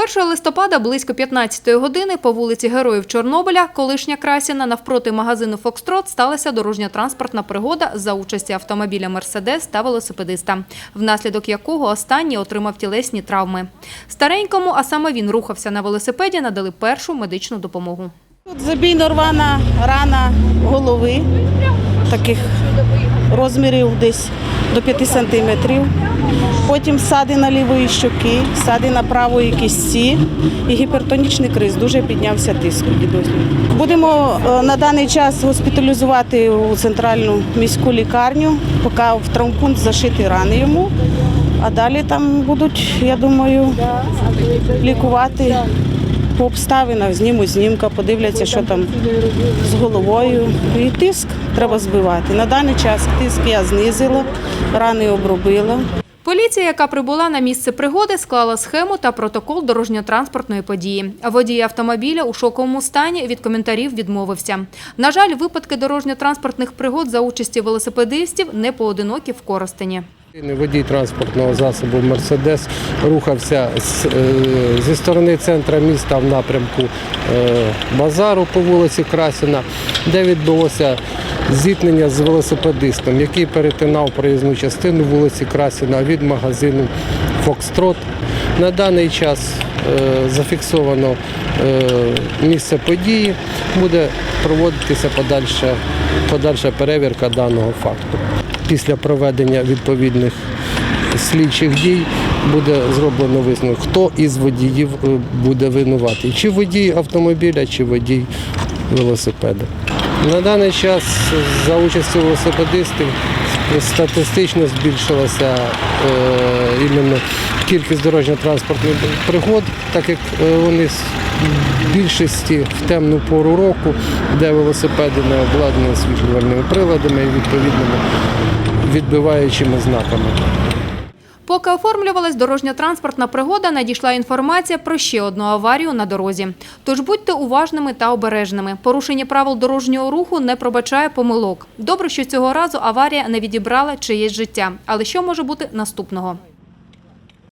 1 листопада близько 15-ї години по вулиці Героїв Чорнобиля, колишня Красіна, навпроти магазину «Фокстрот» сталася дорожньо-транспортна пригода за участі автомобіля «Мерседес» та велосипедиста, внаслідок якого останній отримав тілесні травми. Старенькому, а саме він рухався на велосипеді, надали першу медичну допомогу. Тут забійно рвана рана голови, таких розмірів десь до 5 сантиметрів. Потім ссадина лівої щоки, ссадина правої кісті і гіпертонічний криз. Дуже піднявся тиск. Будемо е, на даний час госпіталізувати у центральну міську лікарню, поки в травмпункт зашити рани йому. А далі там будуть, я думаю, лікувати по обставинах, знімуть знімка, подивляться, що там з головою. І тиск треба збивати. На даний час тиск я знизила, рани обробила. Поліція, яка прибула на місце пригоди, склала схему та протокол дорожньо-транспортної події. Водій автомобіля у шоковому стані від коментарів відмовився. На жаль, випадки дорожньо-транспортних пригод за участі велосипедистів не поодинокі в Коростені. Водій транспортного засобу Мерседес рухався е, зі сторони центра міста в напрямку е, базару по вулиці Красіна, де відбулося зіткнення з велосипедистом, який перетинав проїзну частину вулиці Красіна від магазину Фокстрот. На даний час е, зафіксовано місце події, буде проводитися подальша, подальша перевірка даного факту. Після проведення відповідних слідчих дій буде зроблено висновок, хто із водіїв е, буде винуватий, чи водій автомобіля, чи водій велосипеда. На даний час за участю велосипедистів статистично збільшилася е, іменно кількість дорожньо-транспортних пригод, так як е, вони в більшості в темну пору року, де велосипеди не обладнані освітлювальними приладами і відповідними відбиваючими знаками. Поки оформлювалась дорожньо-транспортна пригода, надійшла інформація про ще одну аварію на дорозі. Тож будьте уважними та обережними. Порушення правил дорожнього руху не пробачає помилок. Добре, що цього разу аварія не відібрала чиєсь життя. Але що може бути наступного?